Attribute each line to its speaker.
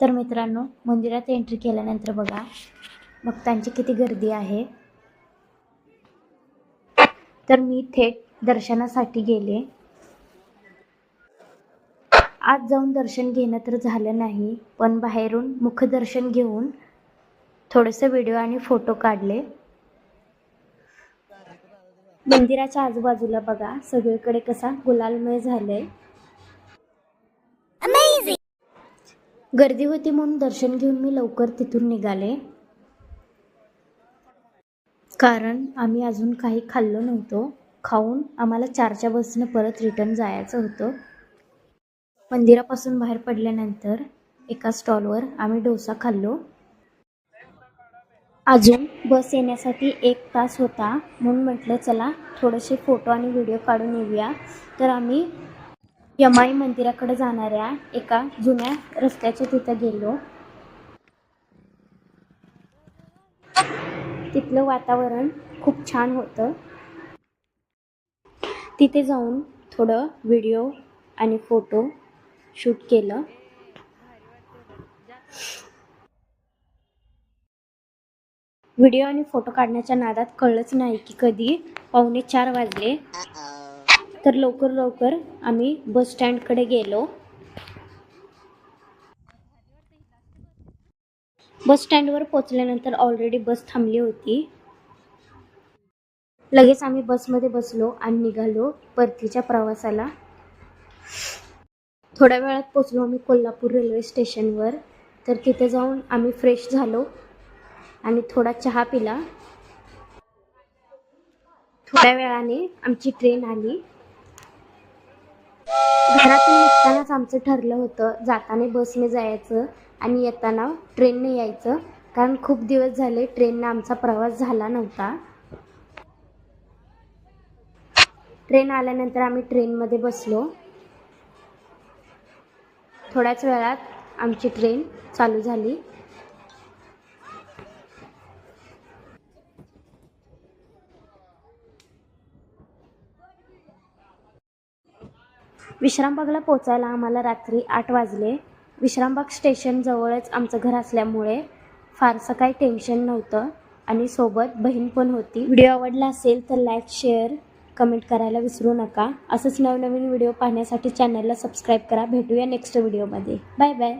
Speaker 1: तर मित्रांनो मंदिरात एंट्री केल्यानंतर बघा भक्तांची किती गर्दी आहे. तर मी थेट दर्शनासाठी गेले. आत जाऊन दर्शन घेणं तर झालं नाही पण बाहेरून मुखदर्शन घेऊन थोडेसे व्हिडिओ आणि फोटो काढले. मंदिराच्या आजूबाजूला बघा सगळीकडे कसा गुलालमय झालंय. गर्दी होती म्हणून दर्शन घेऊन मी लवकर तिथून निघाले. कारण आम्ही अजून काही खाल्लो नव्हतो. खाऊन आम्हाला चारच्या बसनं परत रिटर्न जायचं होतं. मंदिरापासून बाहेर पडल्यानंतर एका स्टॉलवर आम्ही डोसा खाल्लो. अजून बस येण्यासाठी एक तास होता. म्हणून म्हटलं चला थोडेसे फोटो आणि व्हिडिओ काढून येऊया. तर आम्ही यमाई मंदिराकडे जाणाऱ्या एका जुन्या रस्त्याच्या तिथं गेलो. तिथलं वातावरण खूप छान होतं. तिथे जाऊन थोडं व्हिडिओ आणि फोटो शूट केलं. व्हिडिओ आणि फोटो काढण्याच्या नादात कळलंच नाही की कधी पावणे चार वाजले. तर लवकर लवकर आम्ही बस स्टँडकडे गेलो. बस स्टँडवर पोचल्यानंतर ऑलरेडी बस थांबली होती. लगेच आम्ही बसमध्ये बसलो आणि निघालो परतीच्या प्रवासाला. थोड्या वेळात पोचलो आम्ही कोल्हापूर रेल्वे स्टेशनवर तर तिथे जाऊन आम्ही फ्रेश झालो आणि थोडा चहा पिला. थोड्या वेळाने आमची ट्रेन आली. घरातून निघतानाच आमचं ठरलं होतं जाताना बसने जायचं आणि येताना ट्रेनने यायचं. कारण खूप दिवस झाले ट्रेननं आमचा प्रवास झाला नव्हता. ट्रेन आल्यानंतर आम्ही ट्रेनमध्ये बसलो. थोड्याच वेळात आमची ट्रेन चालू झाली. विश्रामबागला पोचायला आम्हाला रात्री आठ वाजले. विश्रामबाग स्टेशनजवळच आमचं घर असल्यामुळे फारसं काही टेन्शन नव्हतं आणि सोबत बहीण पण होती. व्हिडिओ आवडला असेल तर लाईक शेअर कमेंट करायला विसरू नका. असंच नवनवीन व्हिडिओ पाहण्यासाठी चॅनलला सबस्क्राईब करा. भेटूया नेक्स्ट व्हिडिओमध्ये बाय बाय